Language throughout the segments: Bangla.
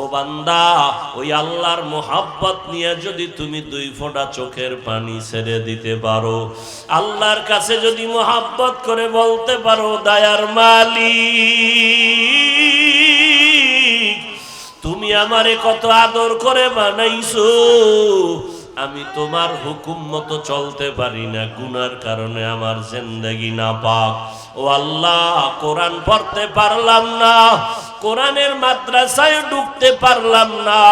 ও বান্দা, ওই আল্লাহর মোহাব্বত নিয়ে যদি তুমি দুই ফোঁটা চোখের পানি ছেড়ে দিতে পারো, আল্লাহর কাছে যদি মোহাব্বত করে বলতে পারো, দায়ার মালি তুমি আমারে কত আদর করে বানাইছো, আমি তোমার হুকুম মতো চলতে পারি না, গুনার কারণে আমার জিন্দগি না পাক ও আল্লাহ, কোরআন পড়তে পারলাম না কোরআনের মাদ্রাসায় ঢুকতে পারলাম না।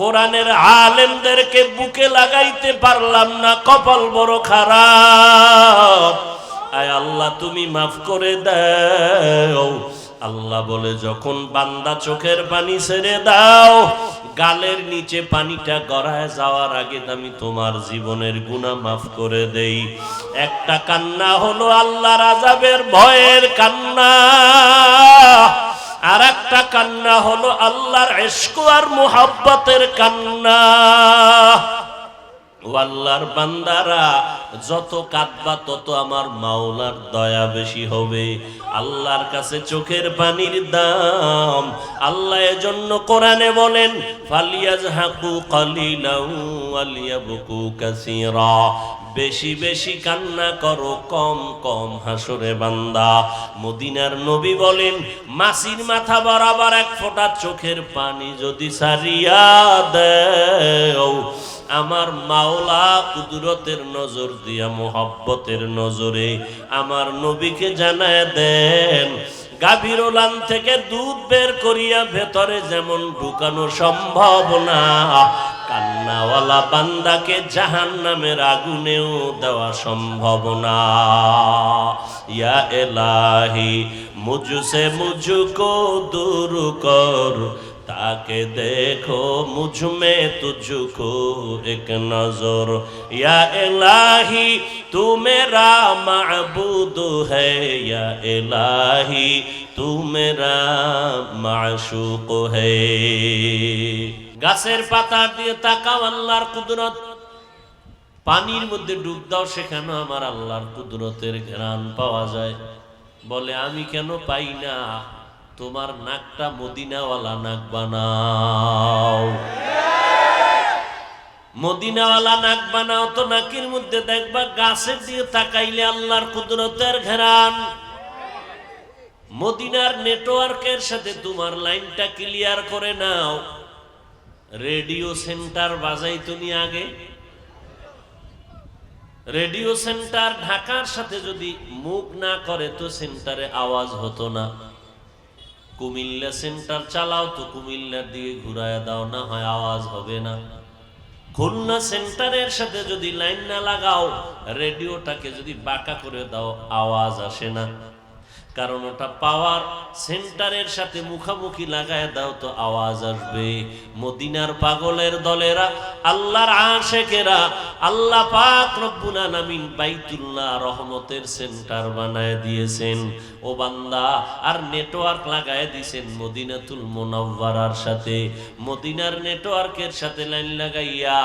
কোরআনের আলেমদেরকে বুকে লাগাইতে পারলাম না, কপাল বড় খারাপ। আয় আল্লাহ, তুমি মাফ করে দাও। আল্লাহ বলে, যখন বান্দা চোখের পানি ছেড়ে দাও, গালের নিচে পানিটা গড়ায় যাওয়ার আগে আমি তোমার জীবনের গুণা মাফ করে দেই। একটা কান্না হলো আল্লাহর আজাবের ভয়ের কান্না। আর একটা কান্না হলো আল্লাহর এসকু আর মোহাব্বতের কান্না। ও আল্লাহর বান্দারা, যত কাঁদবা তত আমার মাওলার দয়া বেশি হবে। আল্লাহর কাছে চোখের পানির দাম। আল্লাহ এজন্য কোরআনে বলেন, ফালিয়াজহাকু কালিলাউ বুকু কাসীরা। বেশি বেশি কান্না করো, কম কম হাসরে বান্দা। মদিনার নবী বলেন, মাসির মাথা বরাবর এক ফোঁটা চোখের পানি যদি সারিয়া দেও। আমার মাওলা কুদরতের নজর দিয়া, মোহব্বতের নজরে আমার নবীকে জানায় দেন গাভীর ওলান থেকে দুধ বের করিয়া ভেতরে যেমন ঢুকানো সম্ভব না, কান্নাওয়ালা বান্দাকে জাহান নামের আগুনেও দেওয়া সম্ভব না। ইয়া এলাহি, মুঝসে মুঝকো, দূর কর তাকে দেখো মুঝ में तुझको एक नजर या इलाही तू मेरा माबूद है या इलाही तू मेरा माशूक है গাছের পাতা দিয়ে তাকাও আল্লাহর কুদরত পানির মধ্যে ডুব দাও সেখানে আমার আল্লাহর কুদরতের ঘ্রাণ পাওয়া যায় বলে আমি কেন পাই না তোমার নাকটা মদিনাওয়ালা নাক বানাও। মদিনাওয়ালা নাক বানাও তো নাকের মধ্যে দেখবা, গাছের দিয়ে তাকাইলে আল্লাহর কুদরতের ঘেরান। মদিনার নেটওয়ার্কের সাথে তোমার লাইনটা ক্লিয়ার করে নাও। রেডিও সেন্টার বাজাই তুমি আগে? রেডিও সেন্টার ঢাকার সাথে যদি মুখ না করে, তো সেন্টারে আওয়াজ হতো না। কুমিল্লা সেন্টার চালাও তো কুমিল্লার দিকে ঘুরায় দাও, না হয় আওয়াজ হবে না। খুলনা সেন্টারের সাথে যদি লাইন না লাগাও, রেডিওটাকে যদি বাঁকা করে দাও, আওয়াজ আসে না। কারণ ওটা পাওয়ার সেন্টারের সাথে মুখামুখি লাগায় দাও তো আওয়াজ আসবে। মদিনার পাগলের দলেরা, আল্লাহর আশেকেরা, আল্লাহ পাক রব্বুল আলামিন বাইতুল্লাহ রহমতের সেন্টার বানায় দিয়েছেন। ও বান্দা, আর নেটওয়ার্ক লাগায় দিয়েছেন মদিনাতুল মুনাওয়ারার সাথে। মদিনার নেটওয়ার্কের সাথে লাইন লাগাইয়া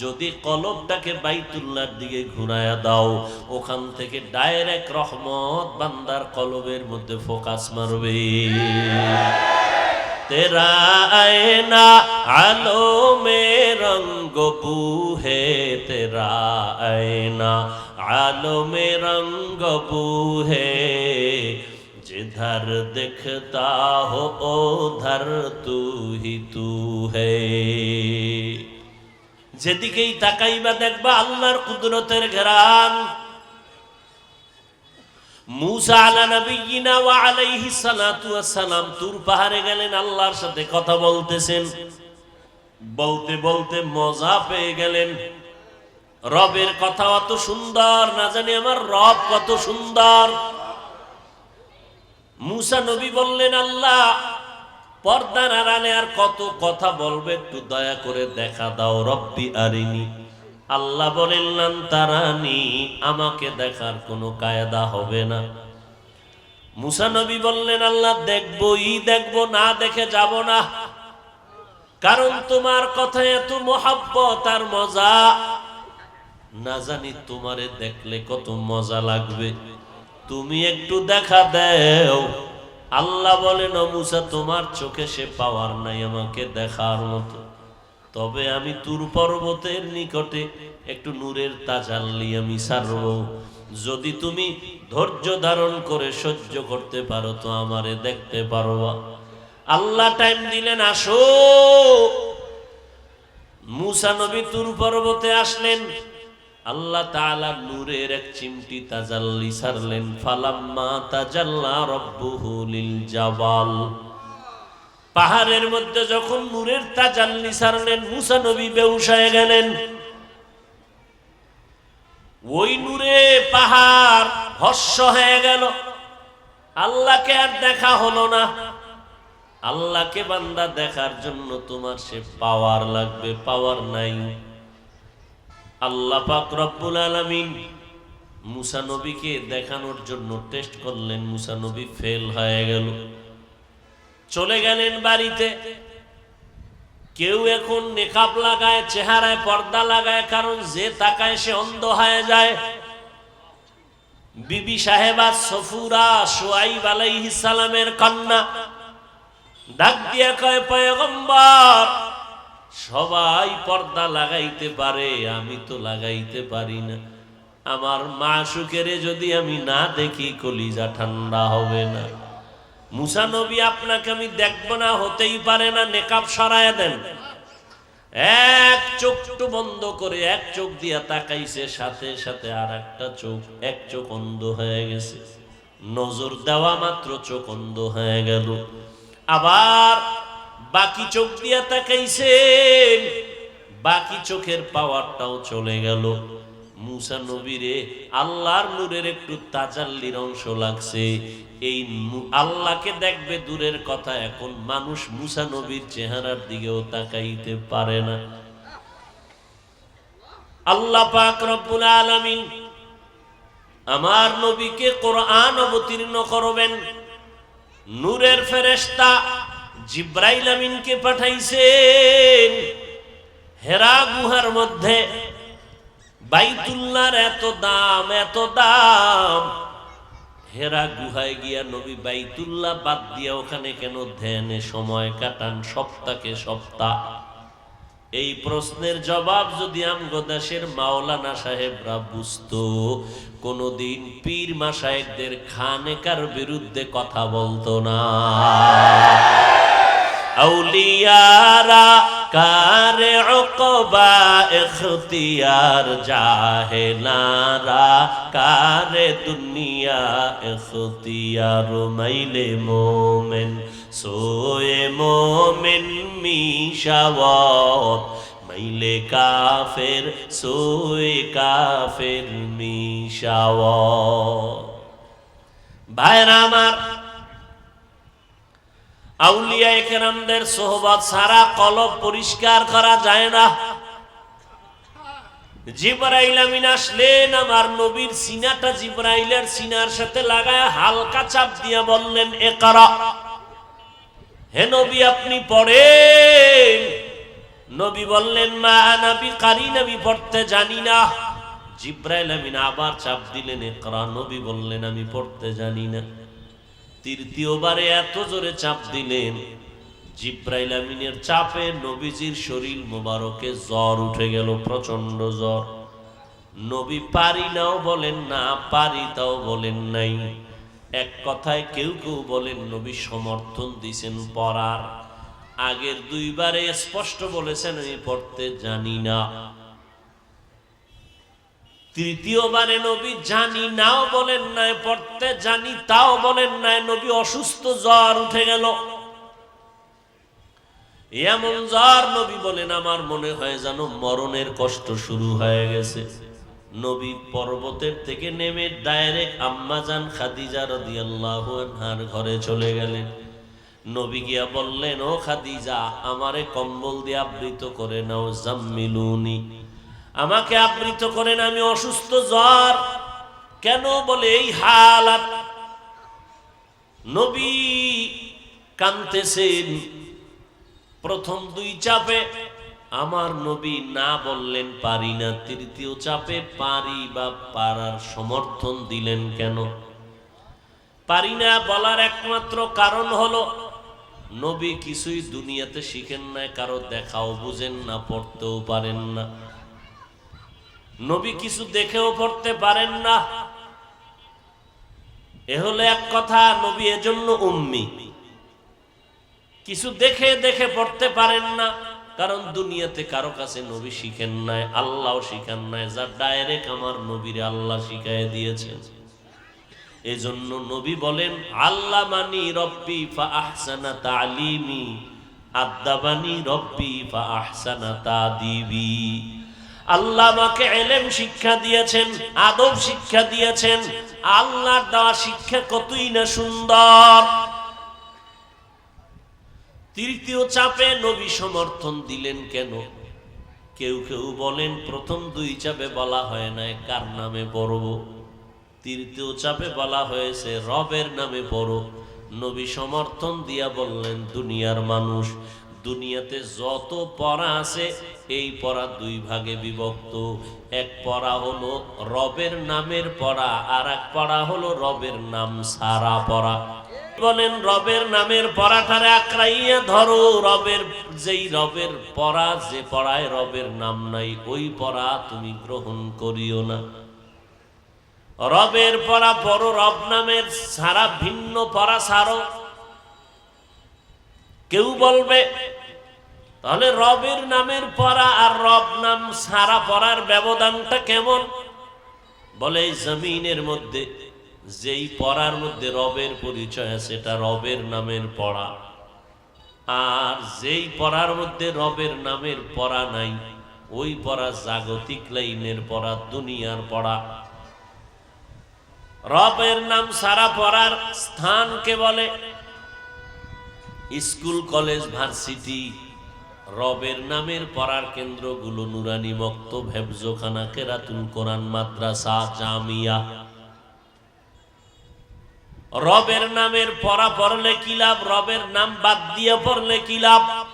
যদি কলবটাকে বাইতুল্লার দিকে ঘুরায়া দাও ওখান থেকে ডাইরেক্ট রহমত বান্দার কলবের মধ্যে ফোকাস মারবে তেরা আয়না আলো মে রঙ্গ বুহে তেরা আয়না আলো মে রঙ্গ বুহে जिधर दिखता हो उधर तू ही तू है যেদিকেই তাকাইবা দেখবা আল্লাহর কুদরতের ঘেরান। কথা বলতেছেন। বলতে বলতে মজা পেয়ে গেলেন। রবের কথা অত সুন্দর, না জানি আমার রব কত সুন্দর। মুসা নবী বললেন, আল্লাহ পর্দার আড়ালে আর কত কথা বলবে একটু দয়া করে দেখা দাও, রব্বি আরিনি। আল্লাহ বলেন তারানি, আমাকে দেখার কোনো কায়দা হবে না। মুসা নবী বললেন, আল্লাহ দেখবই, দেখব, না দেখে যাব না। কারণ তোমার কথা এত মহাব্বত আর মজা। না জানি তোমারে দেখলে কত মজা লাগবে। তুমি একটু দেখা দেও আল্লাহ বলেন মুসা, তোমার চোখে সে পাওয়ার নাই আমাকে দেখার মতো। তবে আমি তুর পর্বতের নিকটে একটু নূরের তাজাল্লি আমি সারব। যদি তুমি ধৈর্য ধারণ করে সহ্য করতে পারো, তো আমারে দেখতে পারো। আল্লাহ টাইম দিলেন, আসো। মুসা নবী তুর পর্বতে আসলেন। আল্লাহ তাআলা নূরের এক চিমটি তাজাল্লি সারলেন, ফালাম্মা তাজাল্লা রব্বুহু লিল জাবাল পাহাড়ের মধ্যে যখন নূরের তাজাল্লি সারলেন, মুসা নবী বেউস হয়ে গেলেন। ওই নূরে পাহাড় ভস্য হয়ে গেল। আল্লাহকে আর দেখা হলো না। আল্লাহকে বান্দা দেখার জন্য তোমার সে পাওয়ার লাগবে পাওয়ার নাই। আল্লাহ পাক রব্বুল আলামিন মুসা নবীকে দেখানোর জন্য টেস্ট করলেন, মুসা নবী ফেল হয়ে গেল। চলে গেলেন বাড়িতে। কেউ এখন নেকাব লাগায়, চেহারায় পর্দা লাগায়, কারণ যে তাকায় সে অন্ধ হয়ে যায়। বিবি সাহেবা সফুরা সোয়াইব আলাইহিস সালামের কন্যা ডাক দিয়া কয়, পয়গম্বর সবাই পর্দা লাগাইতে পারে, আমি তো লাগাইতে পারি না। আমার মা সুখেরে যদি আমি না দেখি, কলিজা ঠান্ডা হবে না। আপনাকে আমি দেখব না, হতেই পারে না, নেকাব সরায় দেন। এক বন্ধ করে, এক চোখ দিয়া তাকাইছে, সাথে সাথে আর একটা চোখ, এক চোখ অন্ধ হয়ে গেছে। নজর দেওয়া মাত্র চোখ অন্ধ হয়ে গেল। আবার বাকি চোখ দিয়া তাকাইছেন, বাকি চোখের পাওয়ারটাও চলে গেল। মুসা নবীরে আল্লাহর নূরের একটু তাজাল্লির অংশ লাগছে। এই আল্লাহকে দেখবে দূরের কথা, এখন মানুষ মুসা নবীর চেহারার দিকেও তাকাইতে পারে না। আল্লাহ পাক রব্বুল আলামিন আমার নবীকে কোরআন অবতীর্ণ করবেন। নূরের ফেরেশতা জিব্রাইল আমিনকে পাঠাইছেন। হেরা গুহার মধ্যে বাইতুল্লাহর এত দাম এত দাম। হেরা গুহায় গিয়া নবী বাইতুল্লাহ বাদ দিয়া ওখানে কেন ধ্যানে সময় কাটান সপ্তাহে সপ্তাহ? এই প্রশ্নের জবাব যদি আমগো দেশের মাওলানা সাহেবরা বুঝতো, কোনদিন পীর মাসায়েকদের খানেকার বিরুদ্ধে কথা বলতো না। আউলিয়ারা কারে অকবা এখতিয়ার জাহেলারা কারে দুনিয়া এখতিয়ার মাইলে মোমেন? সোয়ে মোমেন মিশাওয়াত। মাইলে কাফের, সোয়ে কাফের মিশাওয়াত। ভাইরা আমার আউলিয়া একরামদের সোহবত সারা কলব পরিষ্কার করা যায় না। জিব্রাইল আমিন আসলেন, আমার নবীর সিনাটা জিব্রাইলের সিনার সাথে লাগায় হালকা চাপ দিয়া বললেন, একরা, হে নবী আপনি পড়েন। নবী বললেন, মা নবী কারি নবী পড়তে জানি না। জিব্রাইল আমিন আবার চাপ দিলেন, একরা, নবী বললেন, আমি পড়তে জানি না। তৃতীয়বারে এত জোরে চাপ দিলেন। জিব্রাইল আমিনের চাপে নবীজির শরীর মোবারকে জ্বর উঠে গেল প্রচণ্ড জ্বর। নবী পারি নাও বলেন না, পারি তাও বলেন নাই। এক কথায় কেউ কেউ বলেন, নবী সমর্থন দিছেন পড়ার আগের দুইবারে স্পষ্ট বলেছেন, আমি পড়তে জানি না। তৃতীয়বারে নবী জানি নাও বলেন নাই, পড়তে জানি তাও বলেন নাই, নবী অসুস্থ জ্বর উঠে গেল। এমন জ্বর নবী বলেন, আমার মনে হয় যেন মরণের কষ্ট শুরু হয়ে গেছে। নবী পর্বতের থেকে নেমে ডাইরেক্ট আম্মাজান খাদিজা রাদিয়াল্লাহু আনহার ঘরে চলে গেলেন। নবী গিয়া বললেন, ও খাদিজা, আমারে কম্বল দিয়ে আবৃত করে নাও, জাম্মিলুনি। আমাকে আবৃত করেন আমি অসুস্থ জ্বর। কেন বলে এই হালাত? নবী কানতেছেন প্রথম দুই চাপে। আমার নবী না বললেন পারি না, তৃতীয় চাপে পারি বা পারার সমর্থন দিলেন কেন? পারি না বলার একমাত্র কারণ হলো, নবী কিছুই দুনিয়াতে শিখেন না কারও দেখাও বুঝেন না, পড়তেও পারেন না। নবী কিছু দেখেও পড়তে পারেন না। এ হলো এক কথা, নবী এজন্য উম্মি। কিছু দেখে দেখে পড়তে পারেন না, কারণ দুনিয়াতে কারও কাছে নবী শিখেন নাই আল্লাহ শিখান নাই, যা ডাইরেক্ট আমার নবীরে আল্লাহ শিখাই দিয়েছেন। এজন্য নবী বলেন আল্লাহ মানি রব্বি ফা আহসানা তালিমি আদাবানি রব্বি ফা আহসানা তাদিবি। আল্লাহ আমাকে এলেম শিক্ষা দিয়েছেন, আদব শিক্ষা দিয়েছেন, আল্লাহর দেওয়া শিক্ষা কতই না সুন্দর। তৃতীয় চাপে নবী সমর্থন দিলেন কেন? কেউ কেউ বলেন, প্রথম দুই চাপে বলা হয় না কার নামে পড়ব? তৃতীয় চাপে বলা হয়েছে, রবের নামে পড়ো। নবী সমর্থন দিয়া বললেন, দুনিয়ার মানুষ দুনিয়াতে যত পড়া আছে, এই পড়া দুই ভাগে বিভক্ত। এক পড়া হলো রবের নামের পড়া, আর এক পড়া হলো রবের নাম সারা পড়া। বলেন, রবের নামের পড়াটারে আঁকড়াইয়া ধরো, রবের যেই রবের পড়া, যে পড়ায় রবের নাম নাই, ওই পড়া তুমি গ্রহণ করিও না। রবের পড়া পড়ো, রব নামের সারা ভিন্ন পড়া সারো কেউ বলবে, তাহলে রবের নামের পড়া আর রব নাম সারা পড়ার ব্যবধানটা কেমন? বলে জমিনের মধ্যে, যেই পড়ার মধ্যে রবের পরিচয় আছে সেটা রবের নামের পড়া। আর যেই পড়ার মধ্যে রবের নামের পড়া নাই, ওই পড়া জাগতিক লাইনের পড়া, দুনিয়ার পড়া। রবের নাম সারা পড়ার স্থানকে বলে স্কুল, কলেজ, ভার্সিটি, রবের নামের পড়ার কেন্দ্রগুলো নুরানি মক্ত ভেবজোখানা কেরাতুল কোরআন, মাদ্রাসা, জামিয়া। রবের নামের পড়া পড়লে কি লাভ? রবের নাম বাদ দিয়ে পড়লে কি লাভ?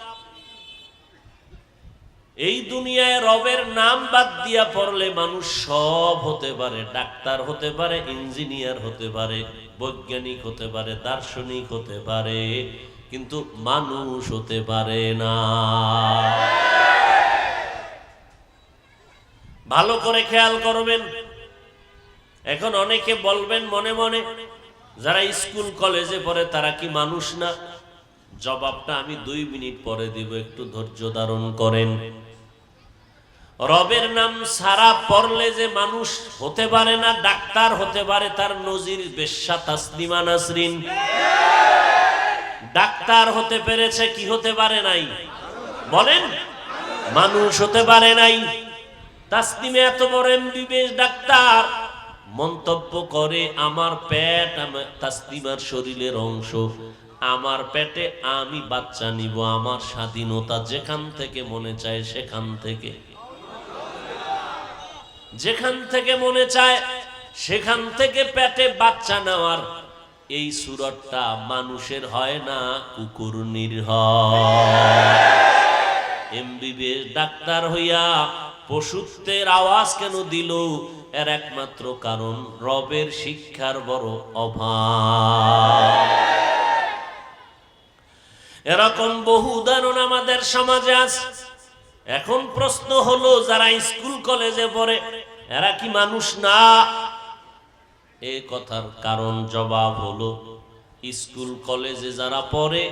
এই দুনিয়ায় রবের নাম বাদ দিয়া পড়লে মানুষ সব হতে পারে, ডাক্তার হতে পারে, ইঞ্জিনিয়ার হতে পারে, বৈজ্ঞানিক হতে পারে, দার্শনিক হতে পারে। কিন্তু মানুষ হতে পারে না। ভালো করে খেয়াল করবেন। এখন অনেকে বলবেন মনে মনে, যারা স্কুল, কলেজে পড়ে তারা কি মানুষ না? জবাবটা আমি দুই মিনিট পরে দিব, একটু ধৈর্য ধারণ করেন। রবের নাম সারা পড়লে যে মানুষ হতে পারে না, ডাক্তার হতে পারে, তার নজির বেশ্যা তাসলিমা নাসরিন। ডাক্তার হতে পেরেছে কি হতে পারে নাই? বলেন, মানুষ হতে পারে নাই। তাসলিমে এত বড় এমবিবিএস ডাক্তার। মন্তব্য করে, আমার পেট আমার তাসলিমার শরীরের অংশ। আমার পেটে আমি বাচ্চা নিব, আমার স্বাধীনতা যেখান থেকে মনে চায় সেখান থেকে। যেখান থেকে মনে চায়, সেখান থেকে পেটে বাচ্চা নেওয়ার এই সুরতটা মানুষের হয় না হয়। এমবিবিএস ডাক্তার হইয়া পশুত্বের আওয়াজ কেন দিল? এর একমাত্র কারণ, রবের শিক্ষার বড় অভাব। এরকম বহু উদাহরণ আমাদের সমাজে আছে। এখন প্রশ্ন হলো, যারা স্কুল কলেজে পড়ে, এরা কি মানুষ না? এ কথার কারণ জবাব হলো, স্কুল, কলেজে যারা পড়ে,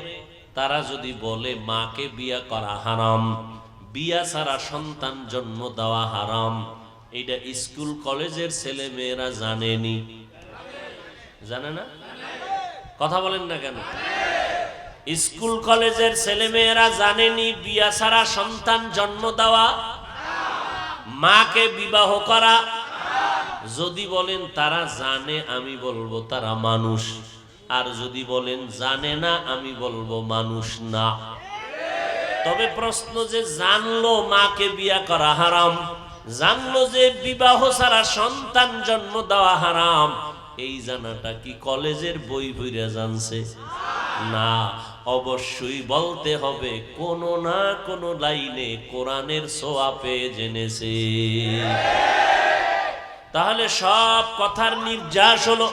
তারা যদি বলে, মাকে বিয়া করা হারাম, বিয়া ছাড়া সন্তান জন্ম দেওয়া হারাম, এটা স্কুল, কলেজের ছেলে মেয়েরা জানেনি। জানে না? কথা বলেন না কেন? স্কুল, কলেজের ছেলে মেয়েরা জানেনি, বিয়া ছাড়া সন্তান জন্ম দেওয়া, মাকে বিবাহ করা যদি বলেন তারা জানে, আমি বলব তারা মানুষ। আর যদি বলেন জানে না, আমি বলব মানুষ না। তবে প্রশ্ন যে জানলো মাকে বিয়া করা হারাম, জানলো যে বিবাহ ছাড়া সন্তান জন্ম দেওয়া হারাম, এই জানাটা কি কলেজের বই বইরা জানছে? না, অবশ্যই বলতে হবে, কোনো না কোনো লাইনে কোরআনের সোয়াপে জেনেছে। তাহলে সব কথার নির্যাস হলো।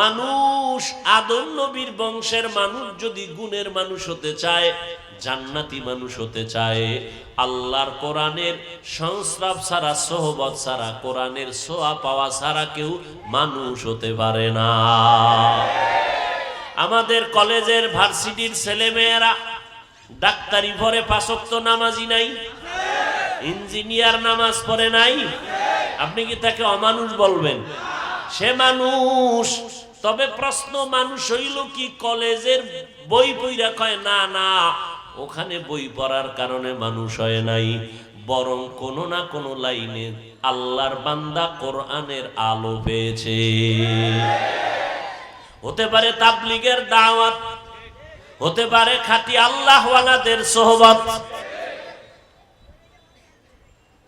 মানুষ আদম নবীর বংশের মানুষ যদি গুণের মানুষ হতে চায়, জান্নাতি মানুষ হতে চায়, আল্লাহর কোরআনের সংস্রাব ছাড়া, সোহবত ছাড়া, কোরআনের সোয়া পাওয়া ছাড়া কেউ মানুষ হতে পারে না। আমাদের কলেজের ভার্সিটির ছেলেমেয়েরা ডাক্তারি ভরে পাশক্ত নামাজি নাই, ইঞ্জিনিয়ার নামাজ পড়ে নাই আপনি কি তাকে অমানুষ বলবেন? সে মানুষ। তবে প্রশ্ন, মানুষ হইল কি কলেজের বই পইরা কয়, না না, ওখানে বই পড়ার কারণে মানুষ হয় নাই। বরং কোনো না কোনো লাইনে আল্লাহর বান্দা কোরআনের আলো পেয়েছে। হতে পারে তাবলিগের দাওয়াত, হতে পারে খাঁটি আল্লাহওয়ালাদের সোহবত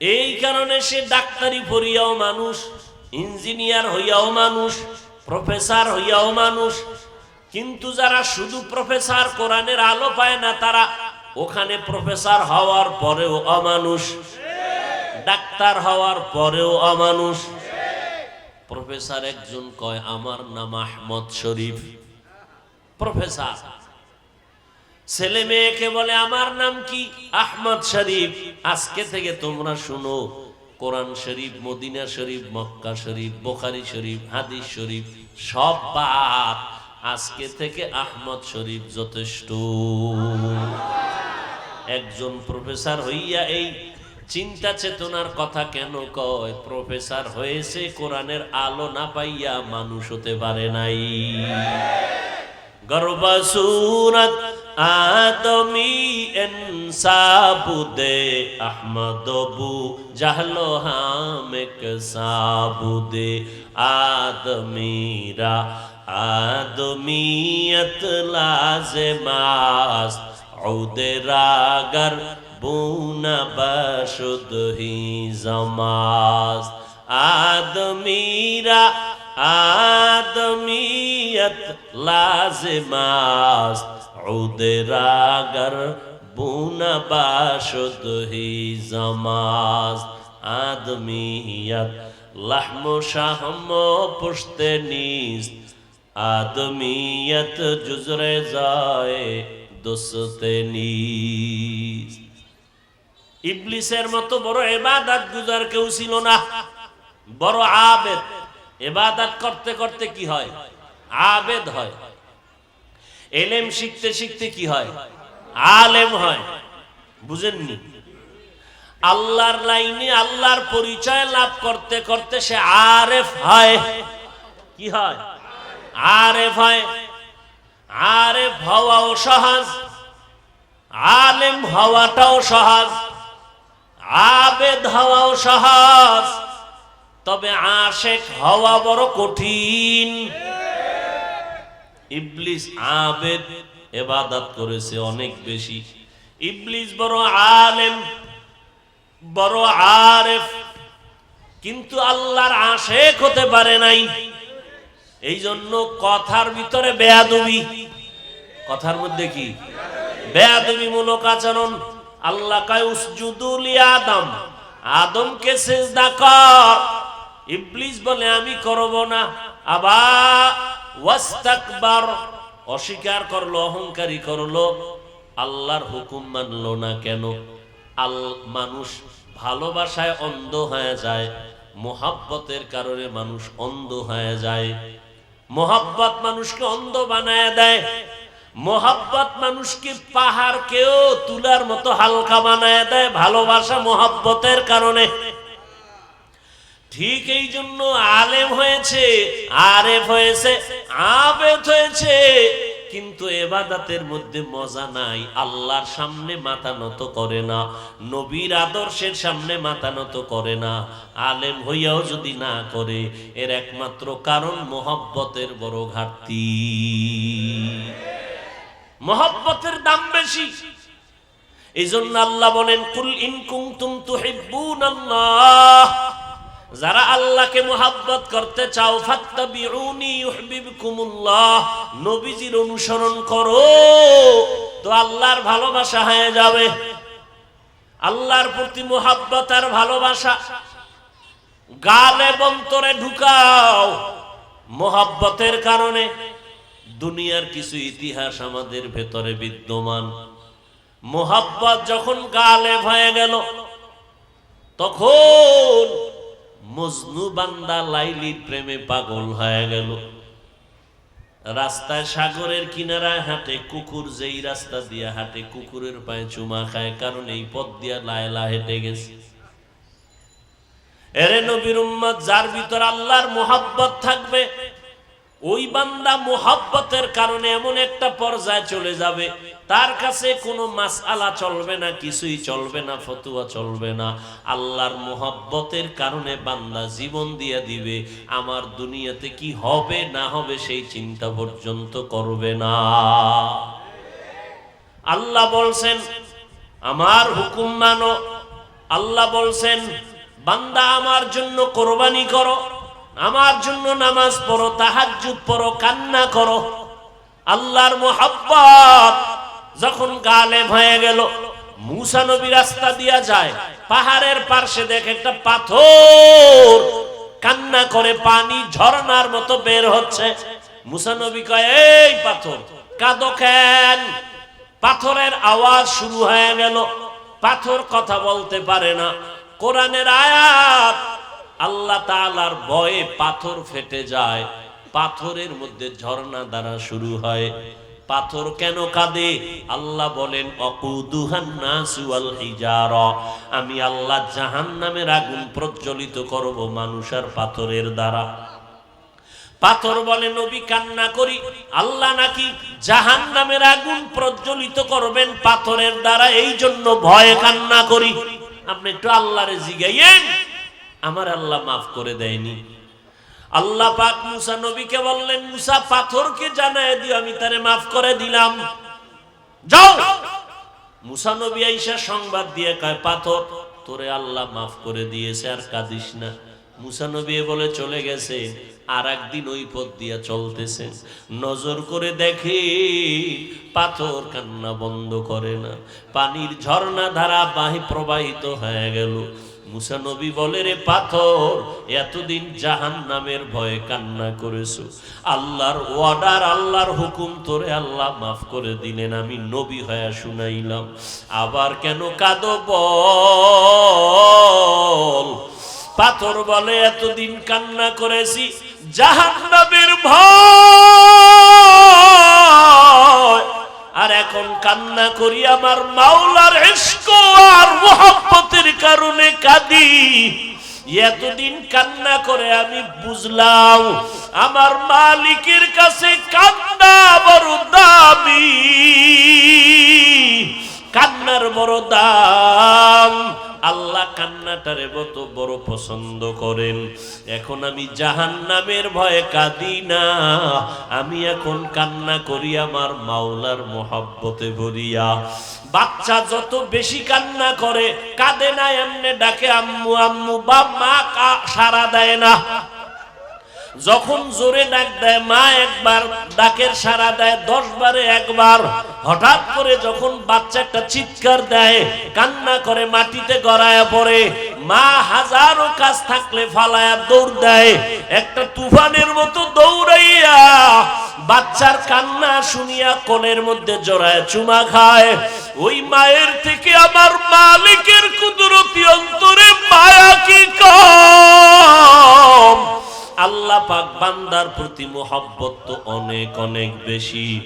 এই কারণে সে ডাক্তারি পড়িয়াও মানুষ, ইঞ্জিনিয়ার হইয়াও মানুষ, প্রফেসর হইয়াও মানুষ। কিন্তু যারা শুধু প্রফেসর কোরআনের আলো পায় না, তারা ওখানে প্রফেসর হওয়ার পরেও অমানুষ। ডাক্তার হওয়ার পরেও অমানুষ। প্রফেসর একজন কয়, আমার নাম আহমদ শরীফ। প্রফেসর। ছেলে মেয়েকে বলে, আমার নাম কি? আহমদ শরীফ। আজকে থেকে তোমরা শুনো, কোরআন শরীফ, মদিনা শরীফ, মক্কা শরীফ, বোখারি শরীফ, হাদিস শরীফ, সব বাদ। আজকে থেকে আহমদ শরীফ যথেষ্ট। একজন প্রফেসর হইয়া এই চিন্তা চেতনার কথা কেন কয়? প্রফেসর হয়েছে, কোরআনের আলো না পাইয়া মানুষ হতে পারে নাই। গর্ব সুরত আদমি ইনসাবুদে আহমদবু জাহলো হামেক সাবুদে আদমিরা আদমিয়ত লাজমাস উদে রাগার বুনা বাসুদহি জমাস আদমিরা آدمیت لازم است عود را گر بون باشد هی زماست آدمیت لحم و شهم و پشت نیست آدمیت جزر زائے دوست نیست ইবলিসের মতো বড় এবাদাত গুজার কেউ ছিল না বড় আবেদ এবাদাত করতে করতে কি হয়? আবেদ হয়। এলেম শিখতে শিখতে কি হয়? আলেম হয়। বুঝেননি? আল্লাহর লাইনে আল্লাহর পরিচয় লাভ করতে করতে সে আরেফ হয়। কি হয়? আরেফ হয়। আরেফ হওয়াও সহজ। আলেম হওয়াটাও সহজ। আবেদ হওয়াও সহজ। তবে আশেক হওয়া বড় কঠিন। ইবলিস আবেদ এবাদাত করেছে অনেক বেশি। ইবলিস বড় আলেম, বড় আরেফ, কিন্তু আল্লাহর আশেক হতে পারে নাই। এই জন্য কথার ভিতরে বেয়াদবি। কথার মধ্যে কি? বেয়াদবি মূলক আচরণ। আল্লাহ কায় উসজুদুল আদম। আদমকে সেজদা কর। ইবলিস বলে, আমি করব না। আবা, ওয়াস্তাকবার, অস্বীকার করল, অহংকারী করল। আল্লাহর হুকুম মানলো না কেন? আল, মানুষ ভালোবাসায় অন্ধ হয়ে যায়, মোহাব্বতের কারণে মানুষ অন্ধ হয়ে যায়। মোহাব্বত মানুষকে অন্ধ বানায় দেয়। মোহাব্বত মানুষকে পাহাড় পাহাড়কেও তুলার মতো হালকা বানায় দেয়, ভালোবাসা, মোহাব্বতের কারণে। ঠিক এই জন্য আলেম হয়েছে, আরেফ হয়েছে, আবেদ হয়েছে। কিন্তু এবাদাতের মধ্যে মজা নাই, আল্লাহর সামনে মাথা নত করে না, নবীর আদর্শের সামনে মাথা নত করে না। আলেম হইয়াও যদি না করে, এর একমাত্র কারণ মোহব্বতের বড় ঘাটতি। মোহব্বতের দাম বেশি। এই জন্য আল্লাহ বলেন, কুল ইনকুম তুম তুহিব্বুন আল্লাহ যারা আল্লাহকে মোহাব্বত করতে চাও নবীজির অনুসরণ করো। তো আল্লাহর ভালোবাসা হয়ে যাবে। আল্লাহর প্রতি মোহাব্বত আর ভালোবাসা। গালে বন্তরে ঢুকাও মোহাব্বতের কারণে। দুনিয়ার কিছু ইতিহাস আমাদের ভেতরে বিদ্যমান। মোহাব্বত যখন গালে হয়ে গেল, তখন মজনু বান্দা লাইলির প্রেমে পাগল হয়ে গেল। রাস্তায় সাগরের কিনারায় হাঁটে, কুকুর যেই রাস্তা দিয়ে হাঁটে, কুকুরের পায়ে চুমা খায়, কারণ এই পথ দিয়ে লায়লা হেঁটে গেছে। এরে নবীর উম্মত, যার ভিতর আল্লাহর মোহাব্বত থাকবে ওই বান্দা মোহাব্বতের কারণে এমন একটা পর্যায়ে চলে যাবে, তার কাছে কোনো মাসআলা চলবে না, কিছুই চলবে না, ফতুয়া চলবে না। আল্লাহর মোহাব্বতের কারণে বান্দা জীবন দিয়ে দিবে, আমার দুনিয়াতে কি হবে না হবে সেই চিন্তা পর্যন্ত করবে না। আল্লাহ বলছেন, আমার হুকুম মানো। আল্লাহ বলছেন, বান্দা আমার জন্য কোরবানি করো। আমার জন্য নামাজ পড়ো, তাহাজ্জুদ পড়ো, কান্না করো। আল্লাহর মোহাব্বত যখন গালে ভয়ে গেল, মুসা নবী রাস্তা দিয়া যায়, পাহাড়ের পার্শ্বে দেখে একটা পাথর কান্না করে, পানি ঝর্ণার মতো বের হচ্ছে। মুসা নবী কয়, এই পাথর, কাঁদো কেন? পাথরের আওয়াজ শুরু হয়ে গেল। পাথর কথা বলতে পারে না। কোরআনের আয়াত আল্লাহ তাআলার ভয়ে পাথর ফেটে যায়, পাথরের মধ্যে ঝর্ণা দ্বারা শুরু হয়। পাথর কেন কাঁদে? আল্লাহ বলেন আমি আল্লাহ জাহান্নামের আগুন প্রজ্বলিত করব মানুষ আর পাথরের দ্বারা। পাথর বলে, নবী কান্না করি, আল্লাহ নাকি জাহান নামের আগুন প্রজ্বলিত করবেন পাথরের দ্বারা এই জন্য ভয়ে কান্না করি। আপনি একটু আল্লাহরে জিগাইয়েন। আমার আল্লাহ মাফ করে দেয়নি। আল্লাহ পাক মুসা নবীকে বললেন, মুসা, পাথরকে জানায় দিও, আমি তারে মাফ করে দিলাম। যাও! মুসা নবী আইসা সংবাদ দিয়ে কয়, পাথর, তোরে আল্লাহ মাফ করে দিয়েছে, আর কাঁদিস না। মুসা নবী বলে চলে গেছে আর একদিন ওই পথ দিয়া চলতেছে। নজর করে দেখে পাথর কান্না বন্ধ করে না। পানির ঝর্ণা ধারা বাহি প্রবাহিত হয়ে গেল। মুসা নবী বলে, রে পাথর, এতদিন জাহান নামের ভয়ে কান্না করেছ। আল্লাহর ওয়ার্ডার আল্লাহর হুকুম তোরে আল্লাহ মাফ করে দিলেন, আমি নবী হয়ে শুনাইলাম। আবার কেন কাঁদো পাথর বলে, এতদিন কান্না করেছি জাহান নামের ভয়। আর এখন কান্না করি আমার মাওলার ইস্ক আর মোহাম্মতের কারণে কাঁদি। এতদিন কান্না করে আমি বুঝলাম, আমার মালিকের কাছে কান্না বড় দামি। কান্নার বড় দাম। আল্লাহ কান্নাটারে মতো বড় পছন্দ করেন। এখন আমি জাহান নামের ভয়ে কাঁদি না। আমি এখন কান্না করি আমার মাওলার মোহাব্বতে ভরিয়া। বাচ্চা যত বেশি কান্না করে, কাঁদে না, এমনে ডাকে, আম্মু আম্মু বা মা সারা দেয় না। যখন জোরে ডাক দেয়, মা একবার ডাকের সারা দেয় দশ বারে একবার। হঠাৎ করে যখন বাচ্চা একটা চিৎকার দেয়, কান্না করে, মাটিতে গড়ায়া পড়ে, মা হাজারো কাজ থাকলে ফালায়া দৌড় দেয়। একটা তুফানের মতো দৌড়াইয়া বাচ্চার কান্না শুনিয়া কোলের মধ্যে জড়ায় চুমা খায়। ওই মায়ের থেকে আমার মালিকের কুদরতি অন্তরে মায়া কি কম? আল্লাহ পাক বান্দার প্রতি মোহাব্বত তো অনেক অনেক বেশি।